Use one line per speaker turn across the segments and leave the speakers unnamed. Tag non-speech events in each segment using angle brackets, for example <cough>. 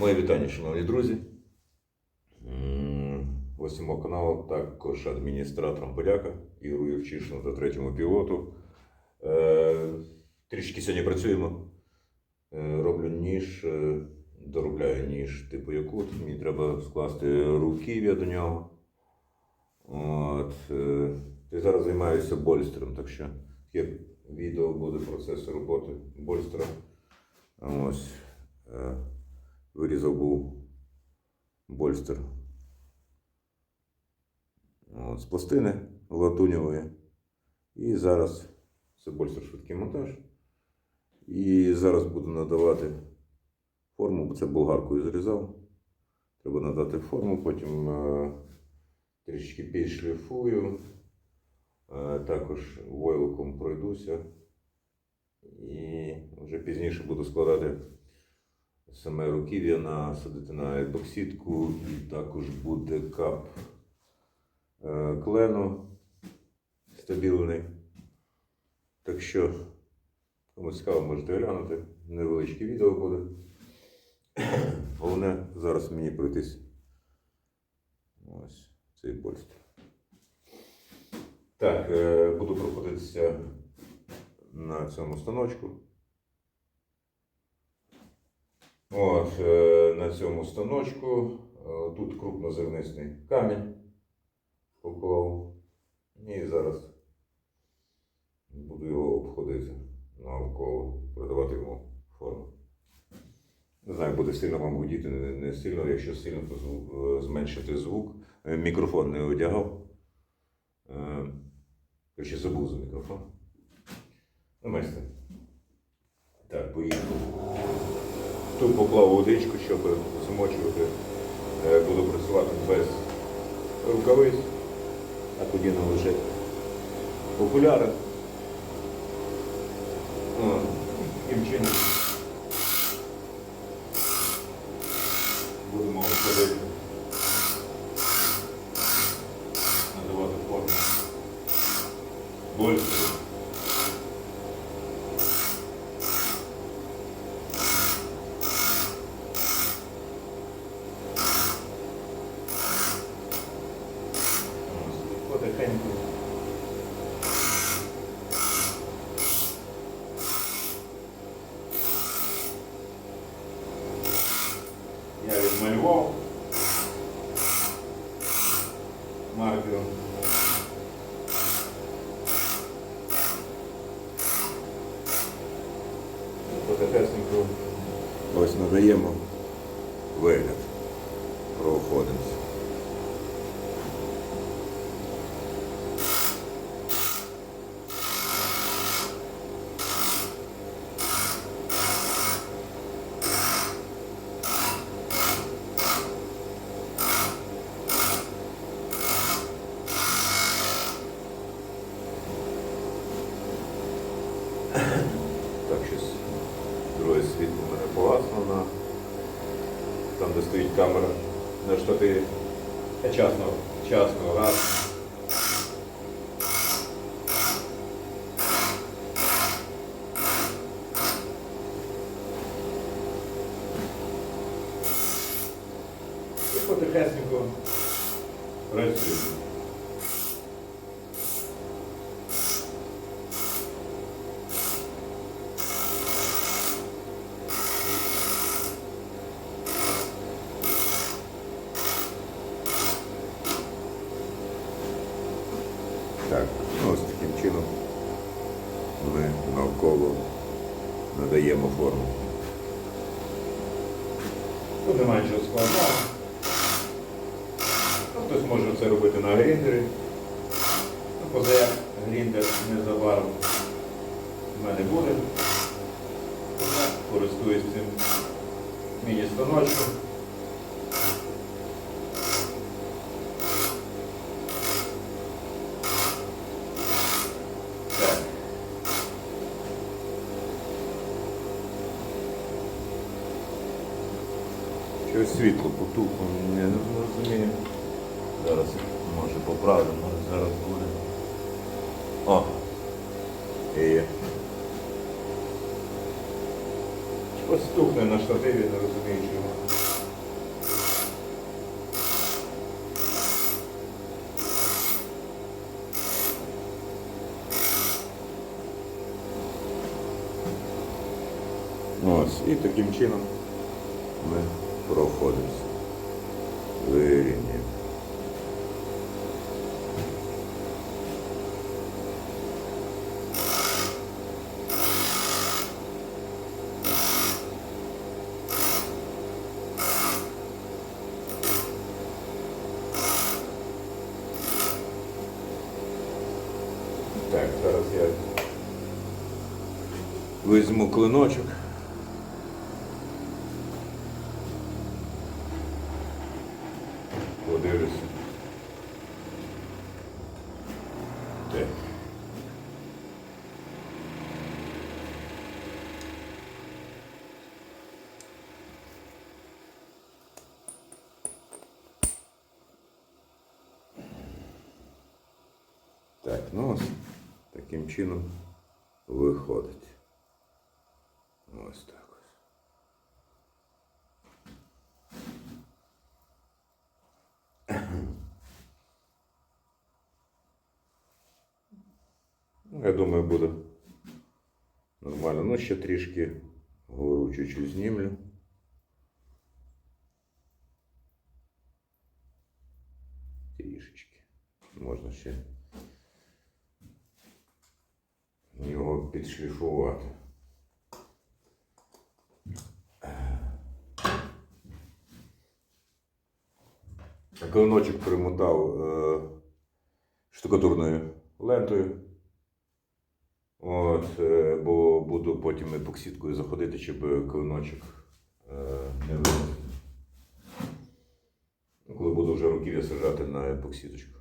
Моє вітання, шановні друзі. М, Ось мого каналу, також адміністраторам подяка Ігору Євчишину та третьому пілоту. Е, Трішки сьогодні працюємо. Е, Роблю ніж, е, доробляю ніж типу якут. Мені треба скласти руків'я до нього. От, і зараз займаюся больстером, так що є відео буде процес роботи больстера. Ось. Вирізав був больстер от, з пластини латуньової. І зараз це больстер швидкий монтаж. І зараз буду надавати форму, бо це болгаркою зрізав. Треба надати форму, потім е, трішки підшліфую. Е, також войлоком пройдуся. І вже пізніше буду складати саме руків'я насадити на епоксидку і також буде кап е, клену стабільний. Так що, кому цікаво, можете глянути. Невеличке відео буде. <coughs> Головне зараз мені пройтись. Ось цей больстер. Так, е, буду проходитися на цьому станочку. От, е, на цьому станочку е, тут крупнозернистий камінь поклав. І зараз буду його обходити навколо, придавати йому форму. Не знаю, буде сильно вам гудіти, не, сильно, якщо сильно, то е, зменшити звук. Мікрофон не одягав. Я ще забув за мікрофон. Ну, майстер. Так, поїхали. Тут поклав водичку, щоб замочувати. Е, Буду працювати без рукавиць, а тоді належить окуляри. О, Таким чином будемо входити, надавати форму. Больше. Потихеньку. Я відмалював маркером. Ось надаємо вигляд. Проходимося. Так, щось друге світло в мене погасло на де стоїть камера на що ти часно, часно раз. І потихесенько працюємо. Так, ну, ось таким чином ми навколо надаємо форму. Тут немає нічого складного. Ну, Хтось може це робити на гріндері. Ну, поза гріндер незабаром в мене буде. Користуюсь цим міні-станочком. зараз, може поправимо, зараз буде. О! І... Ось стукне на штативі, не розумію чого. Ну, і таким чином ми проходимося. Вирівняємо. Так, зараз я візьму клиночок. Так. Так, ну ось таким чином виходить. Ось так ось. Ну, я думаю, буде нормально. Ну, ще трішки гору чуть-чуть знімлю. Трішечки. Можна ще Підшліфувати. Клиночок примотав е, штукатурною лентою. От, е, бо буду потім епоксидкою заходити, щоб клиночок е, не вилазив. Ну, Коли буду вже руків'я сажати на епоксидочку.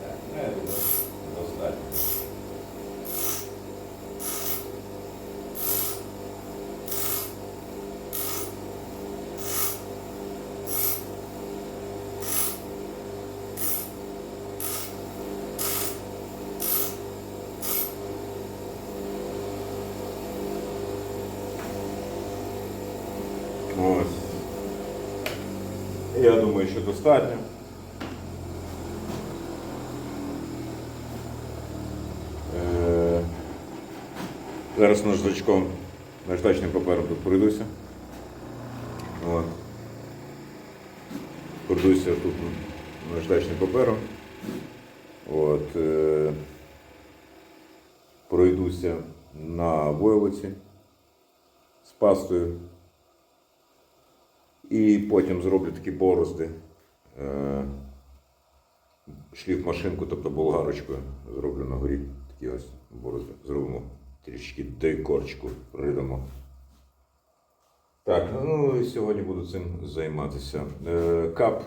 Так, ну, я думаю, достатньо. Ось. Я думаю, що достатньо. Е, Зараз наждачком, наждачним папером тут пройдуся. Пройдуся тут наждачним папером. От. Е, пройдуся на войлоці з пастою. І потім зроблю такі борозди. Е, шліф машинку, тобто болгарочкою зроблю на горі. Такі ось борозди. Зробимо трішки декорчику придамо. Так, ну і сьогодні буду цим займатися. Е, Кап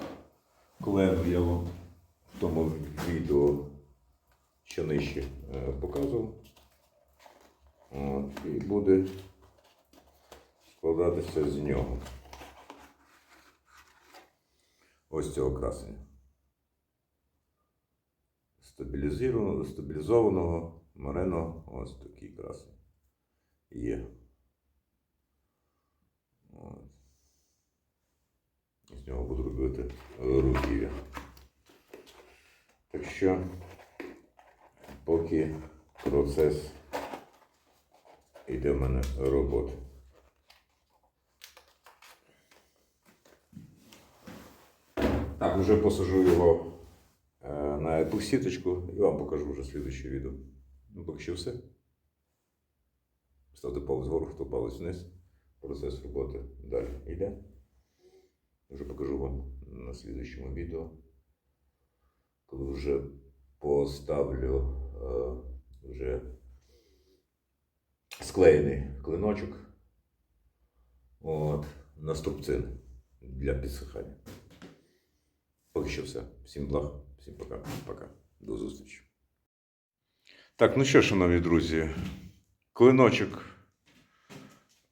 клену я вам в тому відео що нижче е, показував. От, і буде складатися з нього. Ось цього красення. Стабілізованого, стабілізованого мареного ось такий красень є. От. З нього буду робити руків'я. Так що, поки процес йде в мене робота. Так, вже посажу його е, на эту сіточку і вам покажу вже слідуюче відео. Ну, поки що все. Ставте палець вгору, хто палець вниз. Процес роботи далі йде. Вже покажу вам на слідуючому відео. Коли вже поставлю е, вже склеєний клиночок от, на струбцини для підсихання. Поки що все. Всім благ, всім пока. Пока. До зустрічі. Так, ну що, шановні друзі, клиночок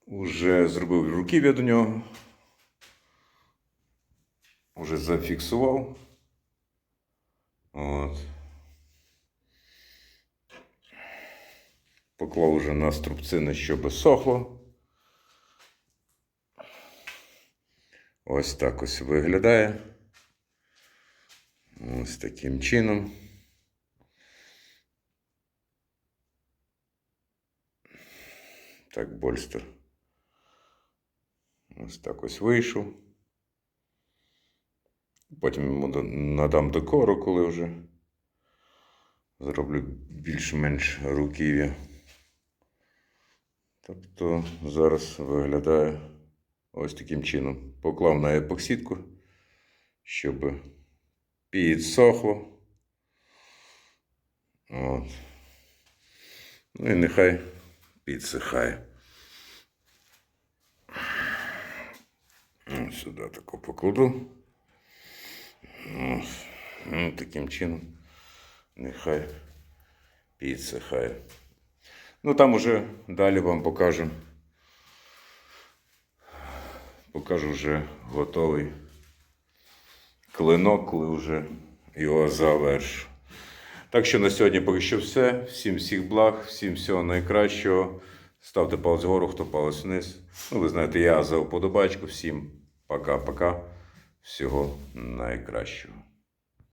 уже зробив руків'я до нього. Уже зафіксував. От. Поклав уже на струбцини, щоб сохло. Ось так ось виглядає. Ось таким чином. Так, Больстер. Ось так ось вийшов. Потім йому надам декору, коли вже зроблю більш-менш руків'я. Тобто зараз виглядає ось таким чином. Поклав на епоксидку, щоб підсохло. От. Ну і нехай підсихає. Сюди тако покладу. Ну, таким чином. Нехай підсихає. Ну там уже далі вам покажу. Покажу вже готовий клинок, коли вже його завершу. Так що на сьогодні поки що все. Всім всіх благ, всім всього найкращого. Ставте палець вгору, хто палець вниз. Ну, ви знаєте, я за вподобачку. Всім пока-пока. Всього найкращого.